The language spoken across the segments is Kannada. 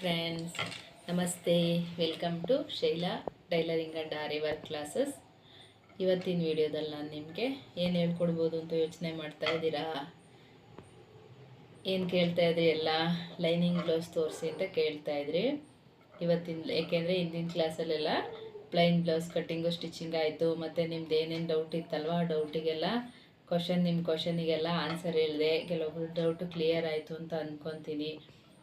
ಫ್ರೆಂಡ್ಸ್ ನಮಸ್ತೆ welcome to Shaila tailoring and aari work classes ಇವತ್ತಿನ ವಿಡಿಯೋದಲ್ಲಿ ನಾನು ನಿಮಗೆ ಏನು ಹೇಳ್ಕೊಡ್ಬೋದು ಅಂತ ಯೋಚನೆ ಮಾಡ್ತಾ ಇದ್ದೀರಾ? ಏನು ಕೇಳ್ತಾ ಇದ್ರಿ? ಎಲ್ಲ ಲೈನಿಂಗ್ ಬ್ಲೌಸ್ ತೋರಿಸಿ ಅಂತ ಕೇಳ್ತಾ ಇದ್ರಿ. ಇವತ್ತಿನ, ಏಕೆಂದರೆ ಹಿಂದಿನ ಕ್ಲಾಸಲ್ಲೆಲ್ಲ ಪ್ಲೈನ್ ಬ್ಲೌಸ್ ಕಟ್ಟಿಂಗು ಸ್ಟಿಚಿಂಗ್ ಆಯಿತು. ಮತ್ತು ನಿಮ್ದು ಏನೇನು ಡೌಟ್ ಇತ್ತಲ್ವ? ಆ ಡೌಟಿಗೆಲ್ಲ ಕ್ವಶನ್ ನಿಮ್ಮ ಕ್ವಶನಿಗೆಲ್ಲ ಆನ್ಸರ್ ಹೇಳಿದೆ ಕೆಲವೊಬ್ರು ಡೌಟು ಕ್ಲಿಯರ್ ಆಯಿತು ಅಂತ ಅಂದ್ಕೊತೀನಿ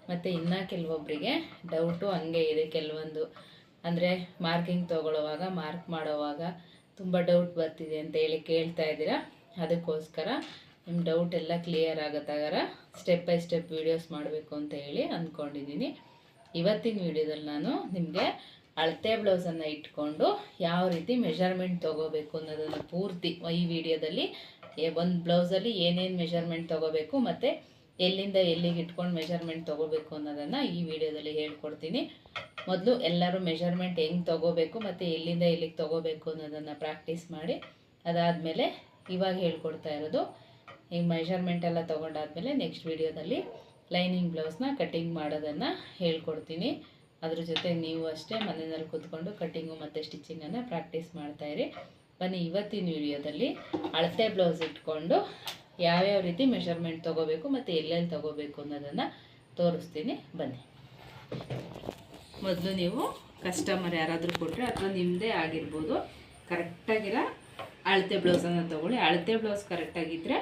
ಮತ್ತು ಇನ್ನು ಕೆಲವೊಬ್ಬರಿಗೆ ಡೌಟು ಹಂಗೆ ಇದೆ ಕೆಲವೊಂದು. ಅಂದರೆ ಮಾರ್ಕಿಂಗ್ ತೊಗೊಳ್ಳೋವಾಗ ಮಾರ್ಕ್ ಮಾಡೋವಾಗ ತುಂಬ ಡೌಟ್ ಬರ್ತಿದೆ ಅಂತ ಹೇಳಿ ಕೇಳ್ತಾ ಇದ್ದೀರಾ? ಅದಕ್ಕೋಸ್ಕರ ನಿಮ್ಮ ಡೌಟ್ ಎಲ್ಲ ಕ್ಲಿಯರ್ ಆಗತ್ತಾಗಾರ ಸ್ಟೆಪ್ ಬೈ ಸ್ಟೆಪ್ ವೀಡಿಯೋಸ್ ಮಾಡಬೇಕು ಅಂತ ಹೇಳಿ ಅಂದ್ಕೊಂಡಿದ್ದೀನಿ ಇವತ್ತಿನ ವಿಡಿಯೋದಲ್ಲಿ ನಾನು ನಿಮಗೆ ಅಳತೆ ಬ್ಲೌಸನ್ನು ಇಟ್ಕೊಂಡು ಯಾವ ರೀತಿ ಮೆಷರ್ಮೆಂಟ್ ತೊಗೋಬೇಕು ಅನ್ನೋದನ್ನು ಪೂರ್ತಿ ಈ ವಿಡಿಯೋದಲ್ಲಿ ಒಂದು ಬ್ಲೌಸಲ್ಲಿ ಏನೇನು ಮೆಷರ್ಮೆಂಟ್ ತೊಗೋಬೇಕು ಮತ್ತು ಎಲ್ಲಿಂದ ಎಲ್ಲಿಗೆ ಇಟ್ಕೊಂಡು ಮೆಷರ್ಮೆಂಟ್ ತೊಗೋಬೇಕು ಅನ್ನೋದನ್ನು ಈ ವಿಡಿಯೋದಲ್ಲಿ ಹೇಳ್ಕೊಡ್ತೀನಿ. ಮೊದಲು ಎಲ್ಲರೂ ಮೆಷರ್ಮೆಂಟ್ ಹೆಂಗೆ ತೊಗೋಬೇಕು ಮತ್ತು ಎಲ್ಲಿಂದ ಎಲ್ಲಿಗೆ ತೊಗೋಬೇಕು ಅನ್ನೋದನ್ನು ಪ್ರಾಕ್ಟೀಸ್ ಮಾಡಿ. ಅದಾದಮೇಲೆ ಇವಾಗ ಹೇಳ್ಕೊಡ್ತಾ ಇರೋದು, ಈ ಮೆಷರ್ಮೆಂಟ್ ಎಲ್ಲ ತೊಗೊಂಡಾದಮೇಲೆ ನೆಕ್ಸ್ಟ್ ವಿಡಿಯೋದಲ್ಲಿ ಲೈನಿಂಗ್ ಬ್ಲೌಸ್ನ ಕಟ್ಟಿಂಗ್ ಮಾಡೋದನ್ನು ಹೇಳ್ಕೊಡ್ತೀನಿ. ಅದ್ರ ಜೊತೆ ನೀವು ಅಷ್ಟೇ ಮನೆಯಲ್ಲಿ ಕೂತ್ಕೊಂಡು ಕಟ್ಟಿಂಗು ಮತ್ತು ಸ್ಟಿಚಿಂಗನ್ನು ಪ್ರಾಕ್ಟೀಸ್ ಮಾಡ್ತಾಯಿರಿ ಬನ್ನಿ ಇವತ್ತಿನ ವಿಡಿಯೋದಲ್ಲಿ ಅಳತೆ ಬ್ಲೌಸ್ ಇಟ್ಕೊಂಡು ಯಾವ್ಯಾವ ರೀತಿ ಮೆಷರ್ಮೆಂಟ್ ತೊಗೋಬೇಕು ಮತ್ತು ಎಲ್ಲೆಲ್ಲಿ ತೊಗೋಬೇಕು ಅನ್ನೋದನ್ನು ತೋರಿಸ್ತೀನಿ. ಬನ್ನಿ. ಮೊದಲು ನೀವು ಕಸ್ಟಮರ್ ಯಾರಾದರೂ ಕೊಟ್ಟರೆ ಅಥವಾ ನಿಮ್ಮದೇ ಆಗಿರ್ಬೋದು, ಕರೆಕ್ಟಾಗಿರೋ ಅಳತೆ ಬ್ಲೌಸನ್ನು ತೊಗೊಳ್ಳಿ. ಅಳತೆ ಬ್ಲೌಸ್ ಕರೆಕ್ಟಾಗಿದ್ದರೆ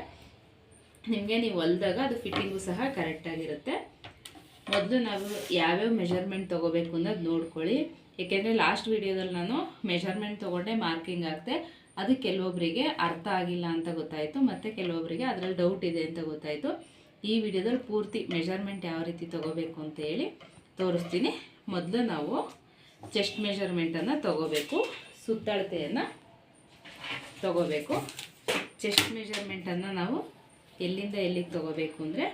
ನಿಮಗೆ ನೀವು ಹೊಲ್ದಾಗ ಅದು ಫಿಟ್ಟಿಂಗು ಸಹ ಕರೆಕ್ಟಾಗಿರುತ್ತೆ ಮೊದಲು ನಾವು ಯಾವ್ಯಾವ ಮೆಷರ್ಮೆಂಟ್ ತೊಗೋಬೇಕು ಅನ್ನೋದು ನೋಡ್ಕೊಳ್ಳಿ. ಏಕೆಂದರೆ ಲಾಸ್ಟ್ ವೀಡಿಯೋದಲ್ಲಿ ನಾನು ಮೆಷರ್ಮೆಂಟ್ ತೊಗೊಂಡೆ ಮಾರ್ಕಿಂಗ್ ಹಾಕ್ತೆ ಅದು ಕೆಲವೊಬ್ಬರಿಗೆ ಅರ್ಥ ಆಗಿಲ್ಲ ಅಂತ ಗೊತ್ತಾಯಿತು, ಮತ್ತು ಕೆಲವೊಬ್ಬರಿಗೆ ಅದರಲ್ಲಿ ಡೌಟ್ ಇದೆ ಅಂತ ಗೊತ್ತಾಯಿತು. ಈ ವಿಡಿಯೋದಲ್ಲಿ ಪೂರ್ತಿ ಮೆಷರ್ಮೆಂಟ್ ಯಾವ ರೀತಿ ತೊಗೋಬೇಕು ಅಂತ ಹೇಳಿ ತೋರಿಸ್ತೀನಿ. ಮೊದಲು ನಾವು ಚೆಸ್ಟ್ ಮೆಷರ್ಮೆಂಟನ್ನು ತೊಗೋಬೇಕು, ಸುತ್ತಳತೆಯನ್ನು ತೊಗೋಬೇಕು. ಚೆಸ್ಟ್ ಮೆಜರ್ಮೆಂಟನ್ನು ನಾವು ಎಲ್ಲಿಂದ ಎಲ್ಲಿಗೆ ತೊಗೋಬೇಕು ಅಂದರೆ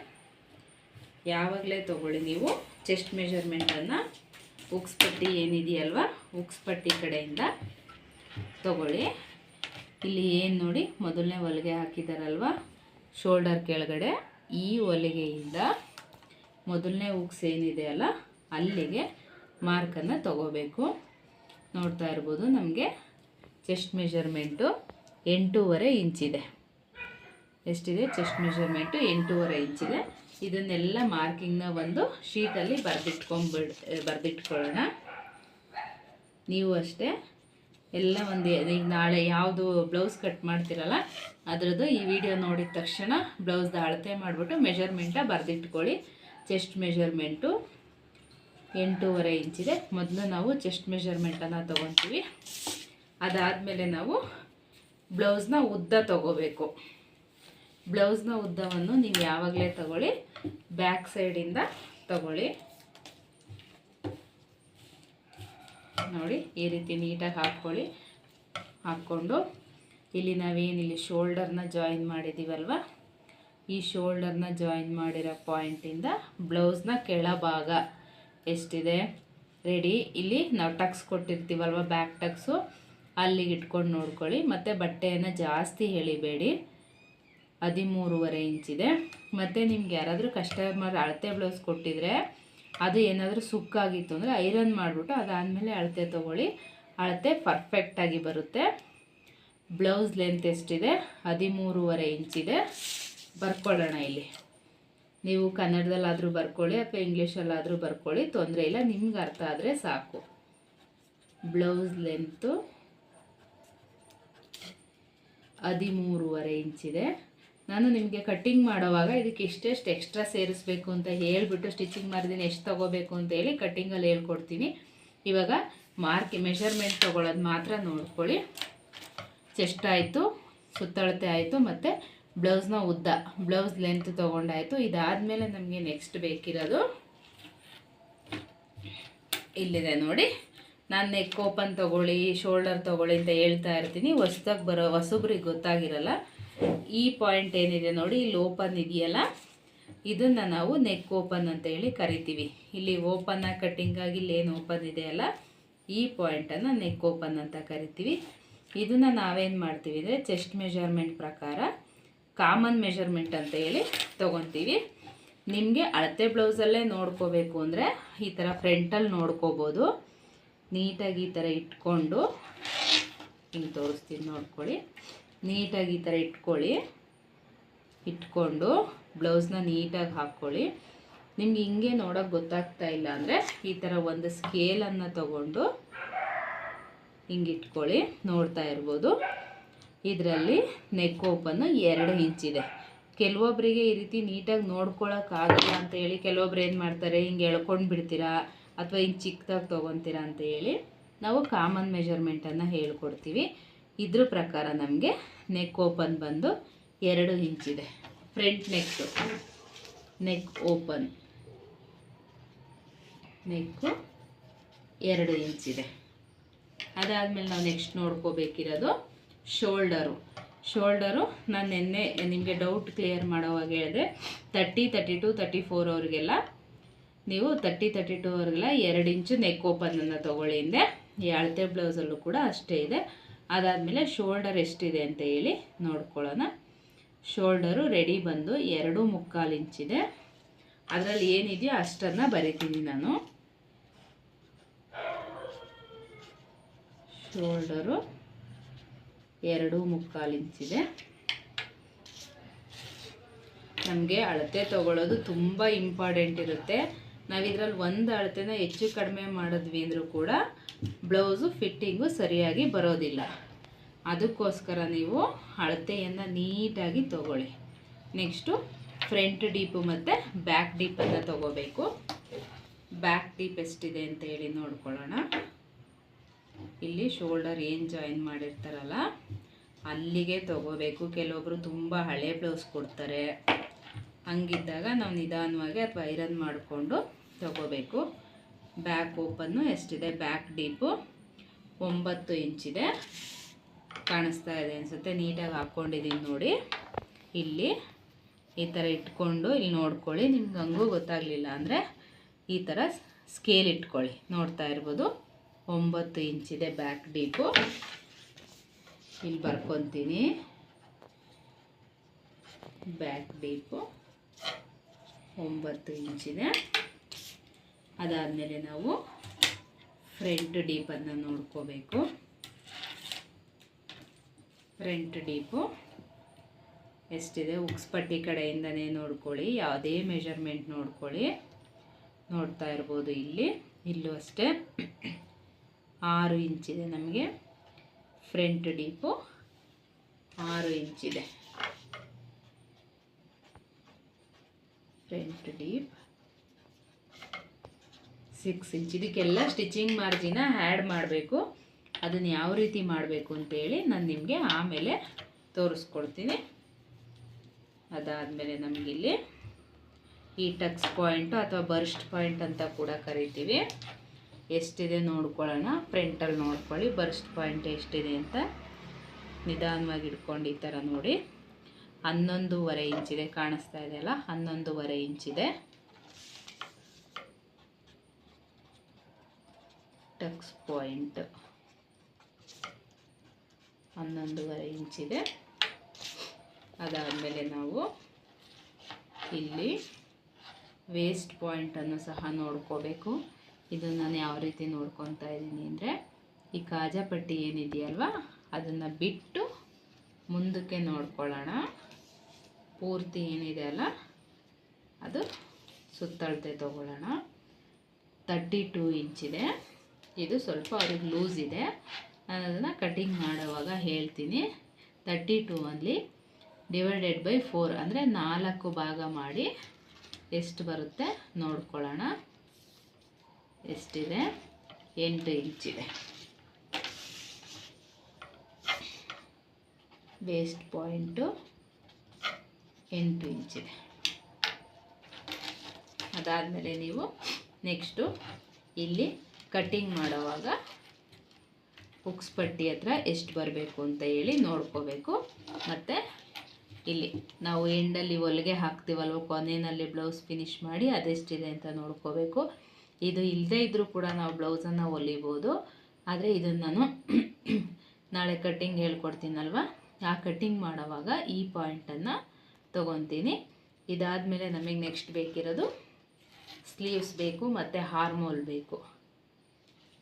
ಯಾವಾಗಲೇ ತೊಗೊಳ್ಳಿ ನೀವು ಚೆಸ್ಟ್ ಮೆಜರ್ಮೆಂಟನ್ನು ಉಕ್ಸ್ಪಟ್ಟಿ ಏನಿದೆಯಲ್ವ ಉಕ್ಸ್ಪಟ್ಟಿ ಕಡೆಯಿಂದ ತೊಗೊಳ್ಳಿ. ಇಲ್ಲಿ ಏನು ನೋಡಿ, ಮೊದಲನೇ ಹೊಲಿಗೆ ಹಾಕಿದಾರಲ್ವ? ಶೋಲ್ಡರ್ ಕೆಳಗಡೆ ಈ ಹೊಲಿಗೆಯಿಂದ ಮೊದಲನೇ ಉಕ್ಸ್ ಏನಿದೆ ಅಲ್ಲ, ಅಲ್ಲಿಗೆ ಮಾರ್ಕನ್ನು ತಗೋಬೇಕು. ನೋಡ್ತಾ ಇರ್ಬೋದು ನಮಗೆ ಚೆಸ್ಟ್ ಮೆಷರ್ಮೆಂಟು ಎಂಟೂವರೆ ಇಂಚಿದೆ ಎಷ್ಟಿದೆ? ಚೆಸ್ಟ್ ಮೆಷರ್ಮೆಂಟು ಎಂಟೂವರೆ ಇಂಚಿದೆ ಇದನ್ನೆಲ್ಲ ಮಾರ್ಕಿಂಗ್ನ ಒಂದು ಶೀಟಲ್ಲಿ ಬರೆದಿಟ್ಕೊಂಬಿಡ್, ಬರೆದಿಟ್ಕೊಳ್ಳೋಣ. ನೀವು ಅಷ್ಟೇ ಎಲ್ಲ ಒಂದು ಈಗ ನಾಳೆ ಯಾವುದು ಬ್ಲೌಸ್ ಕಟ್ ಮಾಡ್ತಿರಲ್ಲ, ಅದರದ್ದು ಈ ವಿಡಿಯೋ ನೋಡಿದ ತಕ್ಷಣ ಬ್ಲೌಸ್ದ ಅಳತೆ ಮಾಡಿಬಿಟ್ಟು ಮೆಷರ್ಮೆಂಟ ಬರೆದಿಟ್ಕೊಳ್ಳಿ. ಚೆಸ್ಟ್ ಮೆಷರ್ಮೆಂಟು ಎಂಟೂವರೆ ಇಂಚಿದೆ ಮೊದಲು ನಾವು ಚೆಸ್ಟ್ ಮೆಷರ್ಮೆಂಟನ್ನು ತೊಗೊತೀವಿ. ಅದಾದಮೇಲೆ ನಾವು ಬ್ಲೌಸ್ನ ಉದ್ದ ತಗೋಬೇಕು. ಬ್ಲೌಸ್ನ ಉದ್ದವನ್ನು ನೀವು ಯಾವಾಗಲೇ ತಗೊಳ್ಳಿ ಬ್ಯಾಕ್ ಸೈಡಿಂದ ತಗೊಳ್ಳಿ. ನೋಡಿ ಈ ರೀತಿ ನೀಟಾಗಿ ಹಾಕ್ಕೊಳ್ಳಿ. ಹಾಕ್ಕೊಂಡು ಇಲ್ಲಿ ನಾವೇನಿಲ್ಲಿ ಶೋಲ್ಡರ್ನ ಜಾಯಿನ್ ಮಾಡಿದ್ದೀವಲ್ವ ಈ ಶೋಲ್ಡರ್ನ ಜಾಯಿನ್ ಮಾಡಿರೋ ಪಾಯಿಂಟಿಂದ ಬ್ಲೌಸ್ನ ಕೆಳಭಾಗ ಎಷ್ಟಿದೆ? ರೆಡಿ ಇಲ್ಲಿ ನಾವು ಟಕ್ಸ್ ಕೊಟ್ಟಿರ್ತೀವಲ್ವ ಬ್ಯಾಕ್ ಟಕ್ಸು ಅಲ್ಲಿಗೆ ಇಟ್ಕೊಂಡು ನೋಡ್ಕೊಳ್ಳಿ. ಮತ್ತು ಬಟ್ಟೆಯನ್ನು ಜಾಸ್ತಿ ಎಳಿಬೇಡಿ. ಹದಿಮೂರುವರೆ ಇಂಚಿದೆ. ಮತ್ತು ನಿಮ್ಗೆ ಯಾರಾದರೂ ಕಸ್ಟಮರ್ ಅಳತೆ ಬ್ಲೌಸ್ ಕೊಟ್ಟಿದ್ರೆ ಅದು ಏನಾದರೂ ಸುಕ್ಕಾಗಿತ್ತು ಅಂದರೆ ಐರನ್ ಮಾಡಿಬಿಟ್ಟು ಅದಾದಮೇಲೆ ಅಳತೆ ತೊಗೊಳ್ಳಿ. ಅಳತೆ ಪರ್ಫೆಕ್ಟಾಗಿ ಬರುತ್ತೆ. ಬ್ಲೌಸ್ ಲೆಂತ್ ಎಷ್ಟಿದೆ? ಹದಿಮೂರುವರೆ ಇಂಚಿದೆ ಬರ್ಕೊಳ್ಳೋಣ ಇಲ್ಲಿ. ನೀವು ಕನ್ನಡದಲ್ಲಾದರೂ ಬರ್ಕೊಳ್ಳಿ ಅಥವಾ ಇಂಗ್ಲೀಷಲ್ಲಾದರೂ ಬರ್ಕೊಳ್ಳಿ, ತೊಂದರೆ ಇಲ್ಲ. ನಿಮ್ಗೆ ಅರ್ಥ ಆದರೆ ಸಾಕು. ಬ್ಲೌಸ್ ಲೆಂತು ಹದಿಮೂರುವರೆ ಇಂಚಿದೆ ನಾನು ನಿಮಗೆ ಕಟ್ಟಿಂಗ್ ಮಾಡೋವಾಗ ಇದಕ್ಕೆ ಇಷ್ಟೆಷ್ಟು ಎಕ್ಸ್ಟ್ರಾ ಸೇರಿಸ್ಬೇಕು ಅಂತ ಹೇಳಿಬಿಟ್ಟು ಸ್ಟಿಚಿಂಗ್ ಮಾಡಿದ್ದೀನಿ, ಎಷ್ಟು ತೊಗೋಬೇಕು ಅಂತ ಹೇಳಿ ಕಟ್ಟಿಂಗಲ್ಲಿ ಹೇಳ್ಕೊಡ್ತೀನಿ. ಇವಾಗ ಮಾರ್ಕ್ ಮೆಷರ್ಮೆಂಟ್ ತೊಗೊಳೋದು ಮಾತ್ರ ನೋಡ್ಕೊಳ್ಳಿ. ಚೆಸ್ಟ್ ಆಯಿತು, ಸುತ್ತಳತೆ ಆಯಿತು ಮತ್ತು ಬ್ಲೌಸ್ನ ಉದ್ದ ಬ್ಲೌಸ್ ಲೆಂತ್ ತೊಗೊಂಡಾಯಿತು. ಇದಾದಮೇಲೆ ನಮಗೆ ನೆಕ್ಸ್ಟ್ ಬೇಕಿರೋದು ಇಲ್ಲಿದೆ ನೋಡಿ. ನಾನು ನೆಕ್ ಓಪನ್ ತೊಗೊಳ್ಳಿ ಶೋಲ್ಡರ್ ತೊಗೊಳ್ಳಿ ಅಂತ ಹೇಳ್ತಾ ಇರ್ತೀನಿ. ಹೊಸ್ದಾಗಿ ಬರೋ, ಹೊಸಬ್ರಿಗೆ ಗೊತ್ತಾಗಿರಲ್ಲ. ಈ ಪಾಯಿಂಟ್ ಏನಿದೆ ನೋಡಿ, ಇಲ್ಲಿ ಓಪನ್ ಇದೆಯಲ್ಲ? ಇದನ್ನು ನಾವು ನೆಕ್ ಓಪನ್ ಅಂತ ಹೇಳಿ ಕರಿತೀವಿ. ಇಲ್ಲಿ ಓಪನ್ ಕಟ್ಟಿಂಗಾಗಿ ಇಲ್ಲಿ ಏನು ಓಪನ್ ಇದೆಯಲ್ಲ ಈ ಪಾಯಿಂಟನ್ನು ನೆಕ್ ಓಪನ್ ಅಂತ ಕರಿತೀವಿ. ಇದನ್ನು ನಾವೇನು ಮಾಡ್ತೀವಿ ಅಂದರೆ ಚೆಸ್ಟ್ ಮೆಜರ್ಮೆಂಟ್ ಪ್ರಕಾರ ಕಾಮನ್ ಮೆಜರ್ಮೆಂಟ್ ಅಂತ ಹೇಳಿ ತೊಗೊತೀವಿ. ನಿಮಗೆ ಅಳತೆ ಬ್ಲೌಸಲ್ಲೇ ನೋಡ್ಕೋಬೇಕು ಅಂದರೆ ಈ ಥರ ಫ್ರಂಟಲ್ಲಿ ನೋಡ್ಕೋಬೋದು. ನೀಟಾಗಿ ಈ ಥರ ಇಟ್ಕೊಂಡು ಹಿಂಗೆ ತೋರಿಸ್ತೀನಿ ನೋಡ್ಕೊಳ್ಳಿ. ನೀಟಾಗಿ ಈ ಥರ ಇಟ್ಕೊಳ್ಳಿ. ಇಟ್ಕೊಂಡು ಬ್ಲೌಸ್ನ ನೀಟಾಗಿ ಹಾಕ್ಕೊಳ್ಳಿ. ನಿಮ್ಗೆ ಹಿಂಗೆ ನೋಡೋಕೆ ಗೊತ್ತಾಗ್ತಾ ಇಲ್ಲ ಅಂದರೆ ಈ ಥರ ಒಂದು ಸ್ಕೇಲನ್ನು ತಗೊಂಡು ಹಿಂಗೆ ಇಟ್ಕೊಳ್ಳಿ. ನೋಡ್ತಾ ಇರ್ಬೋದು. ಇದರಲ್ಲಿ ನೆಕ್ ಓಪನ್ನು ಎರಡು ಇಂಚಿದೆ ಕೆಲವೊಬ್ಬರಿಗೆ ಈ ರೀತಿ ನೀಟಾಗಿ ನೋಡ್ಕೊಳಕ್ಕಾಗಲ್ಲ ಅಂತ ಹೇಳಿ ಕೆಲವೊಬ್ರು ಏನು ಮಾಡ್ತಾರೆ? ಹಿಂಗೆ ಎಳ್ಕೊಂಡು ಬಿಡ್ತೀರಾ? ಅಥವಾ ಹಿಂಗೆ ಚಿಕ್ಕದಾಗಿ ತೊಗೊತೀರಾ ಅಂತ ಹೇಳಿ ನಾವು ಕಾಮನ್ ಮೆಜರ್ಮೆಂಟನ್ನು ಹೇಳ್ಕೊಡ್ತೀವಿ. ಇದ್ರ ಪ್ರಕಾರ ನಮಗೆ ನೆಕ್ ಓಪನ್ ಬಂದು ಎರಡು ಇಂಚಿದೆ front neck neck open neck ಎರಡು ಇಂಚಿದೆ ಅದಾದಮೇಲೆ ನಾವು ನೆಕ್ಸ್ಟ್ ನೋಡ್ಕೋಬೇಕಿರೋದು ಶೋಲ್ಡರು. ಶೋಲ್ಡರು ನಾನು ನಿನ್ನೆ ನಿಮಗೆ ಡೌಟ್ ಕ್ಲಿಯರ್ ಮಾಡೋವಾಗ ಹೇಳಿದೆ thirty thirty two thirty four ಅವ್ರಿಗೆಲ್ಲ ನೀವು ತರ್ಟಿ ತರ್ಟಿ ಟು ಅವ್ರಿಗೆಲ್ಲ ಎರಡು ಇಂಚು ನೆಕ್ ಓಪನನ್ನು ತೊಗೊಳ್ಳಿ ಹಿಂದೆ. ಈ ಅಳತೆ ಬ್ಲೌಸಲ್ಲೂ ಕೂಡ ಅಷ್ಟೇ ಇದೆ. ಅದಾದಮೇಲೆ ಶೋಲ್ಡರ್ ಎಷ್ಟಿದೆ ಅಂತ ಹೇಳಿ ನೋಡ್ಕೊಳ್ಳೋಣ. ಶೋಲ್ಡರು ರೆಡಿ ಬಂದು ಎರಡು ಮುಕ್ಕಾಲು ಇಂಚಿದೆ. ಅದರಲ್ಲಿ ಏನಿದೆಯೋ ಅಷ್ಟನ್ನು ಬರಿತೀನಿ ನಾನು. ಶೋಲ್ಡರು ಎರಡು ಮುಕ್ಕಾಲು ಇಂಚಿದೆ. ನಮಗೆ ಅಳತೆ ತಗೊಳ್ಳೋದು ತುಂಬ ಇಂಪಾರ್ಟೆಂಟ್ ಇರುತ್ತೆ. ನಾವು ಇದರಲ್ಲಿ ಒಂದು ಅಳತೆನ ಹೆಚ್ಚು ಕಡಿಮೆ ಮಾಡಿದ್ವಿ ಅಂದರೂ ಕೂಡ ಬ್ಲೌಸು ಫಿಟ್ಟಿಂಗು ಸರಿಯಾಗಿ ಬರೋದಿಲ್ಲ. ಅದಕ್ಕೋಸ್ಕರ ನೀವು ಅಳತೆಯನ್ನು ನೀಟಾಗಿ ತಗೊಳ್ಳಿ. ನೆಕ್ಸ್ಟು ಫ್ರಂಟ್ ಡೀಪು ಮತ್ತು ಬ್ಯಾಕ್ ಡೀಪನ್ನು ತಗೋಬೇಕು. ಬ್ಯಾಕ್ ಡೀಪ್ ಎಷ್ಟಿದೆ ಅಂತ ಹೇಳಿ ನೋಡ್ಕೊಳ್ಳೋಣ. ಇಲ್ಲಿ ಶೋಲ್ಡರ್ ಏನು ಜಾಯಿನ್ ಮಾಡಿರ್ತಾರಲ್ಲ, ಅಲ್ಲಿಗೆ ತಗೋಬೇಕು. ಕೆಲವೊಬ್ಬರು ತುಂಬ ಹಳೆ ಬ್ಲೌಸ್ ಕೊಡ್ತಾರೆ. ಹಂಗಿದ್ದಾಗ ನಾವು ನಿಧಾನವಾಗಿ ಅಥವಾ ಐರನ್ ಮಾಡಿಕೊಂಡು ತಗೋಬೇಕು. ಬ್ಯಾಕ್ ಓಪನ್ನು ಎಷ್ಟಿದೆ? ಬ್ಯಾಕ್ ಡೀಪು ಒಂಬತ್ತು ಇಂಚಿದೆ. ಕಾಣಿಸ್ತಾ ಇದೆ ಅನಿಸುತ್ತೆ. ನೀಟಾಗಿ ಹಾಕ್ಕೊಂಡಿದ್ದೀನಿ ನೋಡಿ. ಇಲ್ಲಿ ಈ ಥರ ಇಟ್ಕೊಂಡು ಇಲ್ಲಿ ನೋಡ್ಕೊಳ್ಳಿ. ನಿಮ್ಗೆ ಹಂಗೂ ಗೊತ್ತಾಗಲಿಲ್ಲ ಅಂದರೆ ಈ ಥರ ಸ್ಕೇಲ್ ಇಟ್ಕೊಳ್ಳಿ. ನೋಡ್ತಾ ಇರ್ಬೋದು. ಒಂಬತ್ತು ಇಂಚಿದೆ ಬ್ಯಾಕ್ ಡೀಪು. ಇಲ್ಲಿ ಬರ್ಕೊತೀನಿ. ಬ್ಯಾಕ್ ಡೀಪು ಒಂಬತ್ತು ಇಂಚಿದೆ. ಅದಾದಮೇಲೆ ನಾವು ಫ್ರಂಟ್ ಡೀಪನ್ನು ನೋಡ್ಕೋಬೇಕು. ಫ್ರಂಟ್ ಡೀಪು ಎಷ್ಟಿದೆ? ಉಕ್ಸ್ಪಟ್ಟಿ ಕಡೆಯಿಂದನೇ ನೋಡ್ಕೊಳ್ಳಿ. ಯಾವುದೇ ಮೆಜರ್ಮೆಂಟ್ ನೋಡ್ಕೊಳ್ಳಿ. ನೋಡ್ತಾ ಇರ್ಬೋದು ಇಲ್ಲಿ. ಇಲ್ಲೂ ಅಷ್ಟೇ. ಆರು ಇಂಚಿದೆ ನಮಗೆ. ಫ್ರಂಟ್ ಡೀಪು ಆರು ಇಂಚಿದೆ. ಫ್ರಂಟ್ ಡೀಪ್ ಸಿಕ್ಸ್ ಇಂಚ್ ಇದಕ್ಕೆಲ್ಲ ಸ್ಟಿಚಿಂಗ್ ಮಾರ್ಜಿನ ಆ್ಯಡ್ ಮಾಡಬೇಕು. ಅದನ್ನು ಯಾವ ರೀತಿ ಮಾಡಬೇಕು ಅಂತೇಳಿ ನಾನು ನಿಮಗೆ ಆಮೇಲೆ ತೋರಿಸ್ಕೊಡ್ತೀನಿ. ಅದಾದಮೇಲೆ ನಮಗಿಲ್ಲಿ ಈ ಟಕ್ಸ್ ಪಾಯಿಂಟು ಅಥವಾ ಬರ್ಸ್ಟ್ ಪಾಯಿಂಟ್ ಅಂತ ಕೂಡ ಕರಿತೀವಿ. ಎಷ್ಟಿದೆ ನೋಡ್ಕೊಳ್ಳೋಣ. ಫ್ರಂಟಲ್ಲಿ ನೋಡ್ಕೊಳ್ಳಿ. ಬರ್ಸ್ಟ್ ಪಾಯಿಂಟ್ ಎಷ್ಟಿದೆ ಅಂತ ನಿಧಾನವಾಗಿ ಇಟ್ಕೊಂಡು ಈ ಥರ ನೋಡಿ. ಹನ್ನೊಂದೂವರೆ ಇಂಚಿದೆ ಕಾಣಿಸ್ತಾ ಇದೆಯಲ್ಲ ಹನ್ನೊಂದೂವರೆ ಇಂಚಿದೆ ಟಕ್ಸ್ ಪಾಯಿಂಟ್ ಹನ್ನೊಂದೂವರೆ ಇಂಚಿದೆ ಅದಾದಮೇಲೆ ನಾವು ಇಲ್ಲಿ ವೇಸ್ಟ್ ಪಾಯಿಂಟನ್ನು ಸಹ ನೋಡ್ಕೋಬೇಕು. ಇದು ನಾನು ಯಾವ ರೀತಿ ನೋಡ್ಕೊತಾ ಇದ್ದೀನಿ ಅಂದರೆ, ಈ ಕಾಜಾಪಟ್ಟಿ ಏನಿದೆಯಲ್ವ, ಅದನ್ನು ಬಿಟ್ಟು ಮುಂದಕ್ಕೆ ನೋಡ್ಕೊಳ್ಳೋಣ. ಪೂರ್ತಿ ಏನಿದೆ ಅಲ್ಲ, ಅದು ಸುತ್ತಳತೆ ತಗೊಳ್ಳೋಣ. ತರ್ಟಿ ಟೂ ಇಂಚಿದೆ ಇದು ಸ್ವಲ್ಪ ಅವ್ರಿಗೆ ಲೂಸ್ ಇದೆ. ನಾನು ಅದನ್ನು ಕಟ್ಟಿಂಗ್ ಮಾಡುವಾಗ ಹೇಳ್ತೀನಿ. ತರ್ಟಿ ಟೂ ಅಲ್ಲಿ ಡಿವೈಡೆಡ್ ಬೈ ಫೋರ್ ಅಂದರೆ ನಾಲ್ಕು ಭಾಗ ಮಾಡಿ ಎಷ್ಟು ಬರುತ್ತೆ ನೋಡ್ಕೊಳ್ಳೋಣ. ಎಷ್ಟಿದೆ? ಎಂಟು ಇಂಚಿದೆ ವೇಸ್ಟ್ ಪಾಯಿಂಟು ಎಂಟು ಇಂಚಿದೆ ಅದಾದಮೇಲೆ ನೀವು ನೆಕ್ಸ್ಟು ಇಲ್ಲಿ ಕಟ್ಟಿಂಗ್ ಮಾಡುವಾಗ ಹುಕ್ಸ್ ಪಟ್ಟಿ ಹತ್ರ ಎಷ್ಟು ಬರಬೇಕು ಅಂತ ಹೇಳಿ ನೋಡ್ಕೋಬೇಕು. ಮತ್ತು ಇಲ್ಲಿ ನಾವು ಎಂಡಲ್ಲಿ ಹೊಲಿಗೆ ಹಾಕ್ತೀವಲ್ವ, ಕೊನೆಯಲ್ಲಿ ಬ್ಲೌಸ್ ಫಿನಿಶ್ ಮಾಡಿ ಅದೆಷ್ಟಿದೆ ಅಂತ ನೋಡ್ಕೋಬೇಕು. ಇದು ಇಲ್ಲದೇ ಇದ್ದರೂ ಕೂಡ ನಾವು ಬ್ಲೌಸನ್ನು ಹೊಲಿಬೋದು. ಆದರೆ ಇದನ್ನು ನಾನು ನಾಳೆ ಕಟ್ಟಿಂಗ್ ಹೇಳ್ಕೊಡ್ತೀನಲ್ವ? ಆ ಕಟ್ಟಿಂಗ್ ಮಾಡೋವಾಗ ಈ ಪಾಯಿಂಟನ್ನು ತೊಗೊತೀನಿ. ಇದಾದಮೇಲೆ ನಮಗೆ ನೆಕ್ಸ್ಟ್ ಬೇಕಿರೋದು ಸ್ಲೀವ್ಸ್ ಬೇಕು ಮತ್ತು ಹಾರ್ಮೋಲ್ ಬೇಕು.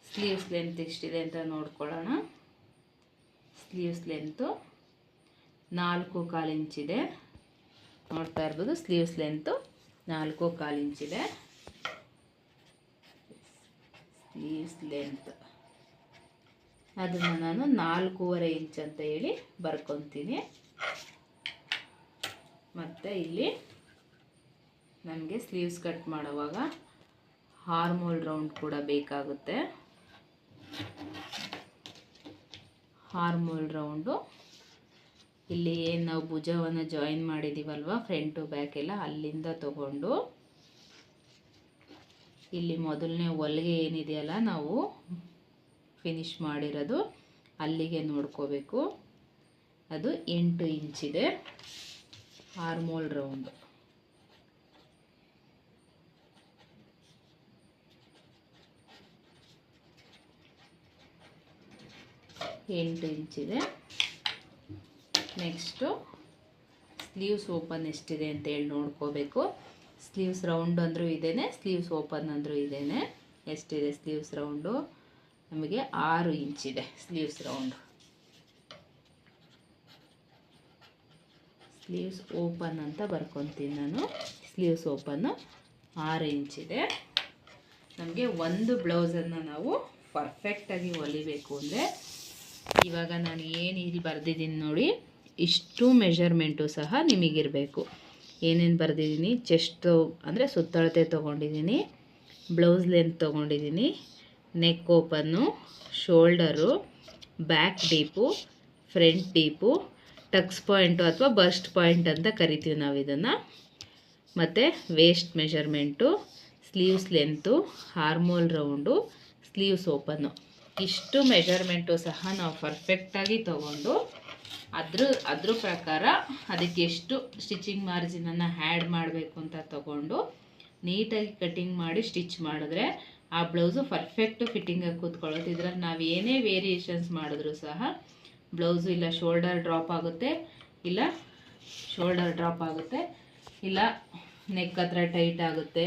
ಸ್ಲೀವ್ಸ್ ಲೆಂತ್ ಎಷ್ಟಿದೆ ಅಂತ ನೋಡ್ಕೊಳ್ಳೋಣ. ಸ್ಲೀವ್ಸ್ ಲೆಂತು ನಾಲ್ಕು ಕಾಲು ಇಂಚಿದೆ ನೋಡ್ತಾ ಇರ್ಬೋದು ಸ್ಲೀವ್ಸ್ ಲೆಂತು ನಾಲ್ಕು ಕಾಲು ಇಂಚಿದೆ ಸ್ಲೀವ್ಸ್ ಲೆಂತ್ ಅದನ್ನು ನಾನು ನಾಲ್ಕೂವರೆ ಇಂಚ್ ಅಂತ ಹೇಳಿ ಬರ್ಕೊತೀನಿ. ಮತ್ತು ಇಲ್ಲಿ ನನಗೆ ಸ್ಲೀವ್ಸ್ ಕಟ್ ಮಾಡುವಾಗ ಹಾರ್ಮೋಲ್ ರೌಂಡ್ ಕೂಡ ಬೇಕಾಗುತ್ತೆ. ಹಾರ್ಮೋಲ್ ರೌಂಡು. ಇಲ್ಲಿ ಏನು ನಾವು ಭುಜವನ್ನು ಜಾಯಿನ್ ಮಾಡಿದ್ದೀವಲ್ವ ಟು ಬ್ಯಾಕ್ ಎಲ್ಲ ಅಲ್ಲಿಂದ ತಗೊಂಡು. ಇಲ್ಲಿ ಮೊದಲನೇ ಹೊಲಿಗೆ ಏನಿದೆಯಲ್ಲ, ನಾವು ಫಿನಿಶ್ ಮಾಡಿರೋದು ಅಲ್ಲಿಗೆ ನೋಡ್ಕೋಬೇಕು. ಅದು ಎಂಟು ಇಂಚಿದೆ ಹಾರ್ಮೋಲ್ ರೌಂಡ್. ಎಂಟು ಇಂಚಿದೆ ನೆಕ್ಸ್ಟು ಸ್ಲೀವ್ಸ್ ಓಪನ್ ಎಷ್ಟಿದೆ ಅಂತೇಳಿ ನೋಡ್ಕೋಬೇಕು. ಸ್ಲೀವ್ಸ್ ರೌಂಡ್ ಅಂದರೂ ಇದೇನೆ ಸ್ಲೀವ್ಸ್ ಓಪನ್ ಅಂದರೂ ಇದೇನೆ. ಎಷ್ಟಿದೆ ಸ್ಲೀವ್ಸ್ ರೌಂಡು ನಮಗೆ ಆರು ಇಂಚಿದೆ ಸ್ಲೀವ್ಸ್ ರೌಂಡು ಸ್ಲೀವ್ಸ್ ಓಪನ್ ಅಂತ ಬರ್ಕೊತೀನಿ ನಾನು. ಸ್ಲೀವ್ಸ್ ಓಪನ್ನು ಆರು ಇಂಚಿದೆ ನಮಗೆ ಒಂದು ಬ್ಲೌಸನ್ನು ನಾವು ಪರ್ಫೆಕ್ಟಾಗಿ ಹೊಲಿಬೇಕು ಅಂದರೆ ಇವಾಗ ನಾನು ಏನು ಇಲ್ಲಿ ಬರೆದಿದ್ದೀನಿ ನೋಡಿ, ಇಷ್ಟು ಮೆಷರ್ಮೆಂಟು ಸಹ ನಿಮಗಿರಬೇಕು. ಏನೇನು ಬರೆದಿದ್ದೀನಿ? ಚೆಸ್ಟು ಅಂದರೆ ಸುತ್ತಳತೆ ತೊಗೊಂಡಿದ್ದೀನಿ ಬ್ಲೌಸ್ ಲೆಂತ್ ತೊಗೊಂಡಿದ್ದೀನಿ neck open shoulder back deep front deep tucks point ಅಥವಾ ಬರ್ಸ್ಟ್ ಪಾಯಿಂಟ್ ಅಂತ ಕರಿತೀವಿ ನಾವು ಇದನ್ನು. ಮತ್ತು waist measurement sleeves length armhole round sleeves open ಇಷ್ಟು ಮೆಜರ್ಮೆಂಟು ಸಹ ನಾವು ಪರ್ಫೆಕ್ಟಾಗಿ ತಗೊಂಡು ಅದ್ರ ಅದ್ರ ಪ್ರಕಾರ ಅದಕ್ಕೆ ಎಷ್ಟು ಸ್ಟಿಚಿಂಗ್ ಮಾರ್ಜಿನನ್ನು ಹ್ಯಾಡ್ ಮಾಡಬೇಕು ಅಂತ ತಗೊಂಡು ನೀಟಾಗಿ ಕಟ್ಟಿಂಗ್ ಮಾಡಿ ಸ್ಟಿಚ್ ಮಾಡಿದ್ರೆ ಆ ಬ್ಲೌಸು ಪರ್ಫೆಕ್ಟ್ ಫಿಟ್ಟಿಂಗಾಗಿ ಕೂತ್ಕೊಳ್ಳೋದು ಇದ್ರಲ್ಲಿ ನಾವು ಏನೇ ವೇರಿಯೇಷನ್ಸ್ ಮಾಡಿದ್ರೂ ಸಹ ಬ್ಲೌಸು ಇಲ್ಲ ಶೋಲ್ಡರ್ ಡ್ರಾಪ್ ಆಗುತ್ತೆ, ಇಲ್ಲ ಶೋಲ್ಡರ್ ಡ್ರಾಪ್ ಆಗುತ್ತೆ, ಇಲ್ಲ ನೆಕ್ ಹತ್ರ ಟೈಟ್ ಆಗುತ್ತೆ.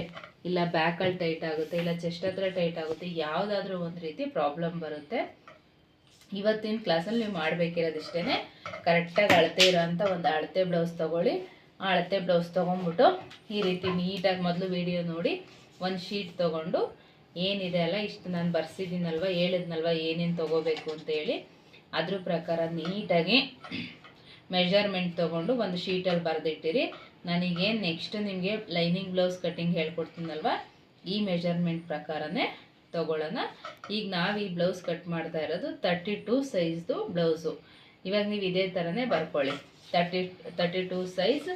ಇಲ್ಲ ಬ್ಯಾಕಲ್ಲಿ ಟೈಟ್ ಆಗುತ್ತೆ, ಇಲ್ಲ ಚೆಸ್ಟ್ ಹತ್ರ ಟೈಟ್ ಆಗುತ್ತೆ, ಯಾವುದಾದ್ರೂ ಒಂದು ರೀತಿ ಪ್ರಾಬ್ಲಮ್ ಬರುತ್ತೆ. ಇವತ್ತಿನ ಕ್ಲಾಸಲ್ಲಿ ನೀವು ಮಾಡಬೇಕಿರೋದಿಷ್ಟೇ ಕರೆಕ್ಟಾಗಿ ಅಳತೆ ಇರೋಂಥ ಒಂದು ಅಳತೆ ಬ್ಲೌಸ್ ತೊಗೊಳ್ಳಿ. ಆ ಅಳತೆ ಬ್ಲೌಸ್ ತೊಗೊಂಡ್ಬಿಟ್ಟು ಈ ರೀತಿ ನೀಟಾಗಿ ಮೊದಲು ವಿಡಿಯೋ ನೋಡಿ, ಒಂದು ಶೀಟ್ ತೊಗೊಂಡು, ಏನಿದೆ ಅಲ್ಲ, ಇಷ್ಟು ನಾನು ಬರ್ಸಿದ್ದೀನಲ್ವ, ಹೇಳಿದ್ನಲ್ವ, ಏನೇನು ತೊಗೋಬೇಕು ಅಂತೇಳಿ ಅದ್ರ ಪ್ರಕಾರ ನೀಟಾಗಿ ಮೆಷರ್ಮೆಂಟ್ ತೊಗೊಂಡು ಒಂದು ಶೀಟಲ್ಲಿ ಬರೆದಿಟ್ಟಿರಿ. ನನಗೇನು ನೆಕ್ಸ್ಟ್ ನಿಮಗೆ ಲೈನಿಂಗ್ ಬ್ಲೌಸ್ ಕಟ್ಟಿಂಗ್ ಹೇಳ್ಕೊಡ್ತೀನಲ್ವ? ಈ ಮೆಜರ್ಮೆಂಟ್ ಪ್ರಕಾರನೇ ತೊಗೊಳ್ಳೋಣ. ಈಗ ನಾವು ಈ ಬ್ಲೌಸ್ ಕಟ್ ಮಾಡ್ತಾ ಇರೋದು ತರ್ಟಿ ಟೂ ಸೈಜ್ದು ಬ್ಲೌಸು ಇವಾಗ ನೀವು ಇದೇ ಥರನೇ ಬರ್ಕೊಳ್ಳಿ. Thirty thirty two size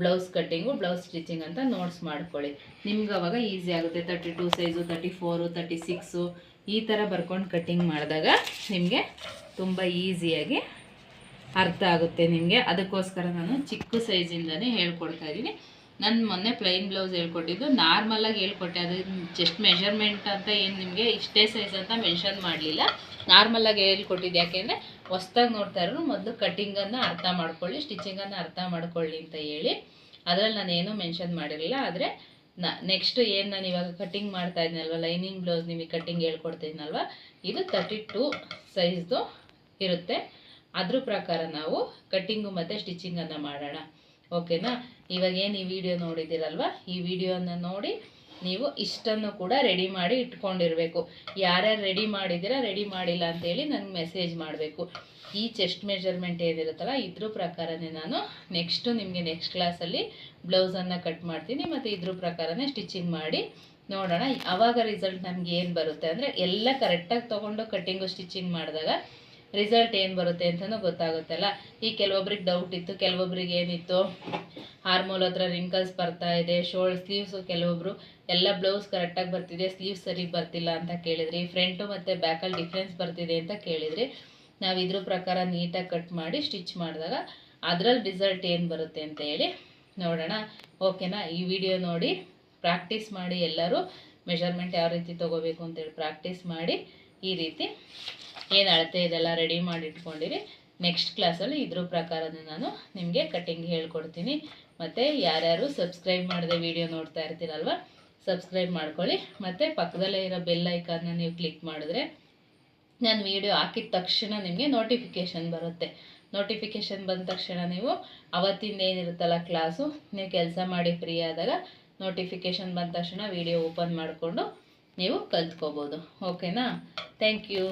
blouse cutting blouse stitching ಅಂತ ನೋಟ್ಸ್ ಮಾಡ್ಕೊಳ್ಳಿ. ನಿಮ್ಗೆ ಅವಾಗ ಈಸಿ ಆಗುತ್ತೆ. Thirty two size thirty four thirty six ಈ ಥರ ಬರ್ಕೊಂಡು ಕಟ್ಟಿಂಗ್ ಮಾಡಿದಾಗ ನಿಮಗೆ ತುಂಬ ಈಸಿಯಾಗಿ ಅರ್ಥ ಆಗುತ್ತೆ ನಿಮಗೆ. ಅದಕ್ಕೋಸ್ಕರ ನಾನು ಚಿಕ್ಕ ಸೈಜಿಂದನೇ ಹೇಳ್ಕೊಡ್ತಾ ಇದ್ದೀನಿ. ನಾನು ಮೊನ್ನೆ ಪ್ಲೈನ್ ಬ್ಲೌಸ್ ಹೇಳ್ಕೊಟ್ಟಿದ್ದು. ನಾರ್ಮಲಾಗಿ ಹೇಳ್ಕೊಟ್ಟೆ. ಅದು ಜಸ್ಟ್ ಮೆಷರ್ಮೆಂಟ್ ಅಂತ ಏನು ನಿಮಗೆ ಇಷ್ಟೇ ಸೈಜ್ ಅಂತ ಮೆನ್ಷನ್ ಮಾಡಲಿಲ್ಲ. ನಾರ್ಮಲಾಗಿ ಹೇಳ್ಕೊಟ್ಟಿದ್ದು ಯಾಕೆಂದರೆ ಹೊಸ್ದಾಗಿ ನೋಡ್ತಾ ಇರೋರು ಮೊದಲು ಕಟ್ಟಿಂಗನ್ನು ಅರ್ಥ ಮಾಡ್ಕೊಳ್ಳಿ ಸ್ಟಿಚಿಂಗನ್ನು ಅರ್ಥ ಮಾಡ್ಕೊಳ್ಳಿ ಅಂತ ಹೇಳಿ. ಅದರಲ್ಲಿ ನಾನು ಏನೂ ಮೆನ್ಷನ್ ಮಾಡಿರಲಿಲ್ಲ. ಆದರೆ ನ ನೆಕ್ಸ್ಟ್ ಏನು ನಾನು ಇವಾಗ ಕಟ್ಟಿಂಗ್ ಮಾಡ್ತಾ ಇದ್ದೀನಲ್ವ ಲೈನಿಂಗ್ ಬ್ಲೌಸ್ ನಿಮಗೆ ಕಟ್ಟಿಂಗ್ ಹೇಳ್ಕೊಡ್ತಿದ್ದೀನಲ್ವ ಇದು ತರ್ಟಿ ಟೂ ಸೈಜ್ದು ಇರುತ್ತೆ. ಅದ್ರ ಪ್ರಕಾರ ನಾವು ಕಟ್ಟಿಂಗು ಮತ್ತು ಸ್ಟಿಚಿಂಗನ್ನು ಮಾಡೋಣ. ಓಕೆನಾ ಇವಾಗ ಏನು ಈ ವಿಡಿಯೋ ನೋಡಿದ್ದೀರಲ್ವ? ಈ ವಿಡಿಯೋನ ನೋಡಿ ನೀವು ಇಷ್ಟನ್ನು ಕೂಡ ರೆಡಿ ಮಾಡಿ ಇಟ್ಕೊಂಡಿರಬೇಕು. ಯಾರ್ಯಾರು ರೆಡಿ ಮಾಡಿದ್ದೀರಾ ರೆಡಿ ಮಾಡಿಲ್ಲ ಅಂತೇಳಿ ನನಗೆ ಮೆಸೇಜ್ ಮಾಡಬೇಕು. ಈ ಚೆಸ್ಟ್ ಮೆಜರ್ಮೆಂಟ್ ಏನಿರುತ್ತಲ್ಲ, ಇದ್ರ ಪ್ರಕಾರನೇ ನಾನು ನೆಕ್ಸ್ಟು ನಿಮಗೆ ನೆಕ್ಸ್ಟ್ ಕ್ಲಾಸಲ್ಲಿ ಬ್ಲೌಸನ್ನು ಕಟ್ ಮಾಡ್ತೀನಿ, ಮತ್ತು ಇದ್ರ ಪ್ರಕಾರನೇ ಸ್ಟಿಚಿಂಗ್ ಮಾಡಿ ನೋಡೋಣ. ಆವಾಗ ರಿಸಲ್ಟ್ ನಮ್ಗೆ ಏನು ಬರುತ್ತೆ ಅಂದರೆ, ಎಲ್ಲ ಕರೆಕ್ಟಾಗಿ ತೊಗೊಂಡು ಕಟ್ಟಿಂಗು ಸ್ಟಿಚಿಂಗ್ ಮಾಡಿದಾಗ ರಿಸಲ್ಟ್ ಏನು ಬರುತ್ತೆ ಅಂತಲೂ ಗೊತ್ತಾಗುತ್ತಲ್ಲ. ಈ ಕೆಲವೊಬ್ರಿಗೆ ಡೌಟ್ ಇತ್ತು, ಕೆಲವೊಬ್ರಿಗೆ ಏನಿತ್ತು? ಹಾರ್ಮೋಲ್ ಹತ್ರ ರಿಂಕಲ್ಸ್ ಬರ್ತಾ ಇದೆ ಶೋಲ್ಡ್ ಸ್ಲೀವ್ಸು ಕೆಲವೊಬ್ರು, ಎಲ್ಲ ಬ್ಲೌಸ್ ಕರೆಕ್ಟಾಗಿ ಬರ್ತಿದೆ ಸ್ಲೀವ್ಸ್ ಸರಿ ಬರ್ತಿಲ್ಲ ಅಂತ ಕೇಳಿದ್ರಿ. ಫ್ರಂಟು ಮತ್ತು ಬ್ಯಾಕಲ್ಲಿ ಡಿಫ್ರೆನ್ಸ್ ಬರ್ತಿದೆ ಅಂತ ಕೇಳಿದ್ರಿ. ನಾವು ಇದ್ರ ಪ್ರಕಾರ ನೀಟಾಗಿ ಕಟ್ ಮಾಡಿ ಸ್ಟಿಚ್ ಮಾಡಿದಾಗ ಅದರಲ್ಲಿ ರಿಸಲ್ಟ್ ಏನು ಬರುತ್ತೆ ಅಂತ ಹೇಳಿ ನೋಡೋಣ. ಓಕೆನಾ ಈ ವಿಡಿಯೋ ನೋಡಿ ಪ್ರಾಕ್ಟೀಸ್ ಮಾಡಿ ಎಲ್ಲರೂ ಮೆಷರ್ಮೆಂಟ್ ಯಾವ ರೀತಿ ತೊಗೋಬೇಕು ಅಂತೇಳಿ ಪ್ರಾಕ್ಟೀಸ್ ಮಾಡಿ, ಈ ರೀತಿ ಏನು ಅಳತೆ ಇದೆಲ್ಲ ರೆಡಿ ಮಾಡಿ ಇಟ್ಕೊಂಡಿರಿ ನೆಕ್ಸ್ಟ್ ಕ್ಲಾಸಲ್ಲಿ ಇದ್ರ ಪ್ರಕಾರನೇ ನಾನು ನಿಮಗೆ ಕಟ್ಟಿಂಗ್ ಹೇಳ್ಕೊಡ್ತೀನಿ. ಮತ್ತು ಯಾರ್ಯಾರು ಸಬ್ಸ್ಕ್ರೈಬ್ ಮಾಡದೆ ವಿಡಿಯೋ ನೋಡ್ತಾ ಇರ್ತೀರಲ್ವ ಸಬ್ಸ್ಕ್ರೈಬ್ ಮಾಡ್ಕೊಳ್ಳಿ. ಮತ್ತು ಪಕ್ಕದಲ್ಲೇ ಇರೋ ಬೆಲ್ ಐಕಾನ್ನ ನೀವು ಕ್ಲಿಕ್ ಮಾಡಿದ್ರೆ ನಾನು ವಿಡಿಯೋ ಹಾಕಿದ ತಕ್ಷಣ ನಿಮಗೆ ನೋಟಿಫಿಕೇಷನ್ ಬರುತ್ತೆ. ನೋಟಿಫಿಕೇಷನ್ ಬಂದ ತಕ್ಷಣ ನೀವು ಅವತ್ತಿಂದ ಏನಿರುತ್ತಲ್ಲ ಕ್ಲಾಸು ನೀವು ಕೆಲಸ ಮಾಡಿ ಫ್ರೀ ಆದಾಗ ನೋಟಿಫಿಕೇಷನ್ ಬಂದ ತಕ್ಷಣ ವಿಡಿಯೋ ಓಪನ್ ಮಾಡಿಕೊಂಡು ನೀವು ಕಲ್ತ್ಕೋಬೋದು. ಓಕೆನಾ ಥ್ಯಾಂಕ್ ಯು